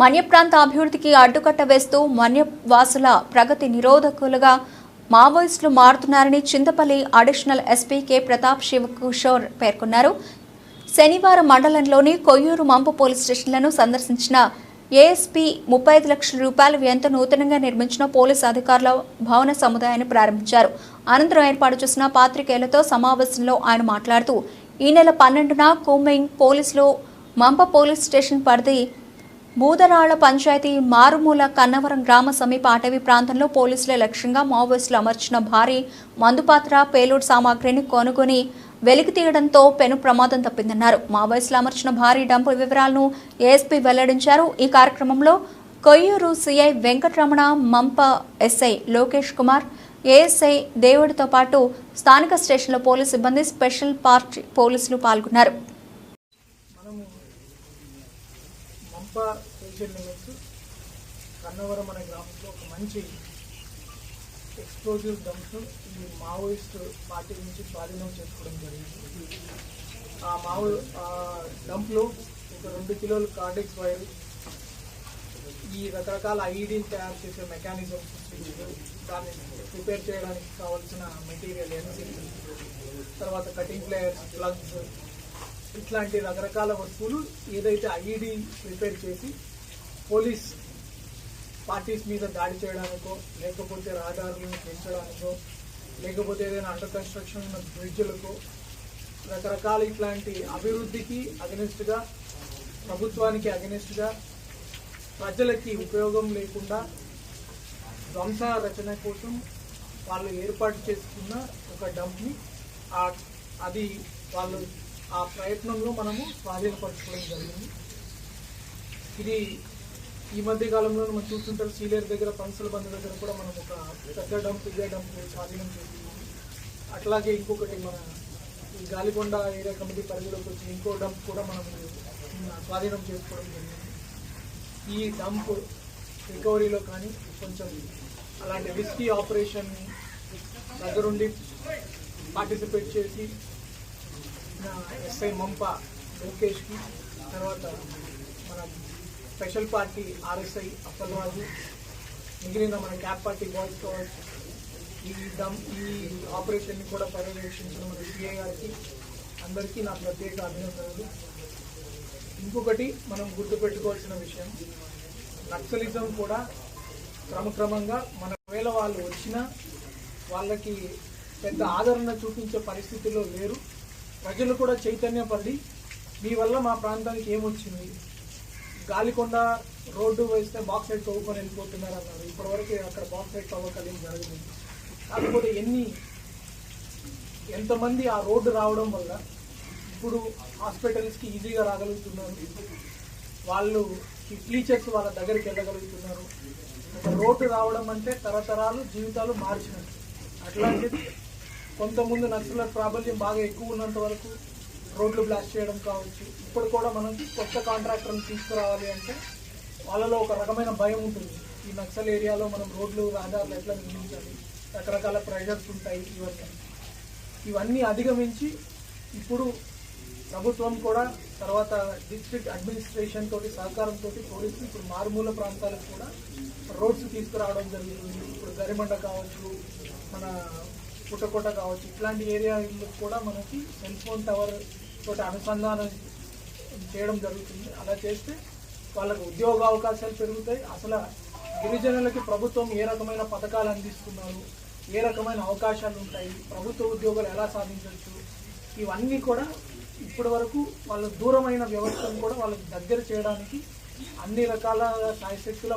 మన్య ప్రాంత అభివృద్ధికి అడ్డుకట్ట వేస్తూ మన్యవాసుల ప్రగతి నిరోధకులుగా మావోయిస్టులు మారుతున్నారని Chintapalli additional SP K. Pratap Sivakishore పేర్కొన్నారు. శనివారం మండలంలోని కొయ్యూరు మంపు పోలీస్ స్టేషన్లను సందర్శించిన ఏఎస్పీ ముప్పై ఐదు లక్షల రూపాయల వ్యయంతో నూతనంగా నిర్మించిన పోలీసు అధికారుల భవన సముదాయాన్ని ప్రారంభించారు. అనంతరం ఏర్పాటు చేసిన పాత్రికేయులతో సమావేశంలో ఆయన మాట్లాడుతూ ఈ నెల పన్నెండున కుమ్మింగ్ పోలీసులు మంప పోలీస్ స్టేషన్ పరిధి బూదరాళ్ళ పంచాయతీ మారుమూల కన్నవరం గ్రామ సమీప అటవీ ప్రాంతంలో పోలీసుల లక్ష్యంగా మావోయిస్టులు అమర్చిన భారీ మందుపాత్ర పేలుడు సామాగ్రిని కొనుగొని వెలికి తీయడంతో పెను ప్రమాదం తప్పిందన్నారు. మావోయిస్టులు అమర్చిన భారీ డంపు వివరాలను ఏఎస్పీ వెల్లడించారు. ఈ కార్యక్రమంలో Koyyuru CI Venkataramana Mampa SI Lokesh Kumar ASI దేవుడితో పాటు స్థానిక స్టేషన్లో పోలీసు సిబ్బంది స్పెషల్ పార్టీ పోలీసులు పాల్గొన్నారు. కన్నవరం అనే గ్రామంలో ఒక మంచి ఎక్స్ప్లోజివ్ డంప్స్ ఈ మావోయిస్ట్ పార్టీ నుంచి స్వాధీనం చేసుకోవడం జరిగింది. ఆ మావో ఆ డంప్లో ఒక రెండు కిలోలు కార్డెక్స్ వైర్ ఈ రకరకాల ఐడీని తయారు చేసే మెకానిజం దాన్ని ప్రిపేర్ చేయడానికి కావాల్సిన మెటీరియల్ ఎన్సీసీ తర్వాత కటింగ్ ప్లేయర్స్ ప్లగ్స్ ఇట్లాంటి రకరకాల వస్తువులు ఏదైతే ఐఈడి ప్రిపేర్ చేసి పోలీస్ పార్టీస్ మీద దాడి చేయడానికో లేకపోతే రహదారులను పెంచడానికో లేకపోతే ఏదైనా అండర్ కన్స్ట్రక్షన్ ఉన్న బ్రిడ్జ్లకో రకరకాల ఇట్లాంటి అభివృద్ధికి అగనిస్ట్గా ప్రభుత్వానికి అగనిస్ట్గా ప్రజలకి ఉపయోగం లేకుండా ధ్వంస రచన కోసం వాళ్ళు ఏర్పాటు చేసుకున్న ఒక డంప్ని అది వాళ్ళు ఆ ప్రయత్నంలో మనము స్వాధీనపరచుకోవడం జరిగింది. ఇది ఈ మధ్య కాలంలో మనం చూస్తుంటారు సీలేరు దగ్గర పంచుల బంధు దగ్గర కూడా మనం ఒక పెద్ద డంప్ ఇదే డంప్ స్వాధీనం చేసుకున్నాం. అట్లాగే ఇంకొకటి మన ఈ గాలికొండ ఏరియా కమిటీ పరిధిలోకి వచ్చి ఇంకో డంప్ కూడా మనం స్వాధీనం చేసుకోవడం జరిగింది. ఈ డంప్ రికవరీలో కానీ కొంచెం అలాంటి రిస్కీ ఆపరేషన్ దగ్గరుండి పార్టిసిపేట్ చేసి నా ఎస్ఐ మంప లోకేష్కి తర్వాత మన స్పెషల్ పార్టీ ఆర్ఎస్ఐ అప్పలరాజు మిగిలిన మన క్యాప్ పార్టీ బాయ్స్ కావచ్చు ఈ దమ్ ఈ ఆపరేషన్ని కూడా పర్యవేక్షించిన మన సిఐ గారికి అందరికీ నా ప్రత్యేక అభినందనలు. ఇంకొకటి మనం గుర్తుపెట్టుకోవాల్సిన విషయం. నక్సలిజం కూడా క్రమక్రమంగా మన వేళ వాళ్ళు వచ్చినా వాళ్ళకి పెద్ద ఆదరణ చూపించే పరిస్థితిలో లేరు. ప్రజలు కూడా చైతన్యపడి మీ వల్ల మా ప్రాంతానికి ఏమొచ్చింది? గాలికొండ రోడ్డు వేస్తే బాక్స్ సైడ్ తవ్వుకొని వెళ్ళిపోతున్నారు అన్నారు. ఇప్పటివరకు అక్కడ బాక్స్ సైడ్ తవ్వకాలు జరగలేదు. కాకపోతే ఎన్ని ఎంతమంది ఆ రోడ్డు రావడం వల్ల ఇప్పుడు హాస్పిటల్స్కి ఈజీగా రాగలుగుతున్నారు. వాళ్ళు ఈ టీచర్స్ వాళ్ళ దగ్గరికి వెళ్ళగలుగుతున్నారు. ఒక రోడ్డు రావడం అంటే తరతరాలు జీవితాలు మార్చినట్టు. అట్లాంటిది కొంతమంది నక్సల ప్రాబల్యం బాగా ఎక్కువ ఉన్నంత వరకు రోడ్లు బ్లాస్ట్ చేయడం కావచ్చు. ఇప్పుడు కూడా మనం కొత్త కాంట్రాక్టర్ని తీసుకురావాలి అంటే వాళ్ళలో ఒక రకమైన భయం ఉంటుంది. ఈ నక్సల్ ఏరియాలో మనం రోడ్లు రహదారులు ఎట్లా నిర్మించాలి? రకరకాల ప్రెషర్స్ ఉంటాయి ఇవన్నీ. ఇవన్నీ అధిగమించి ఇప్పుడు ప్రభుత్వం కూడా తర్వాత డిస్ట్రిక్ట్ అడ్మినిస్ట్రేషన్ తోటి సహకారంతో పోలీసులు ఇప్పుడు మారుమూల ప్రాంతాలకు కూడా రోడ్స్ తీసుకురావడం జరుగుతుంది ఇప్పుడు గరిమండ కావచ్చు మన పుట్టకోట కావచ్చు ఇట్లాంటి ఏరియాలో కూడా మనకి సెల్ ఫోన్ టవర్ తోటి అనుసంధానం చేయడం జరుగుతుంది. అలా చేస్తే వాళ్ళకు ఉద్యోగ అవకాశాలు పెరుగుతాయి. అసలు గిరిజనులకి ప్రభుత్వం ఏ రకమైన పథకాలు అందిస్తున్నారు? ఏ రకమైన అవకాశాలు ఉంటాయి? ప్రభుత్వ ఉద్యోగాలు ఎలా సాధించవచ్చు? ఇవన్నీ కూడా ఇప్పటి వరకు వాళ్ళ దూరమైన వ్యవస్థను కూడా వాళ్ళకి దగ్గర చేయడానికి అన్ని రకాల సాయశక్తుల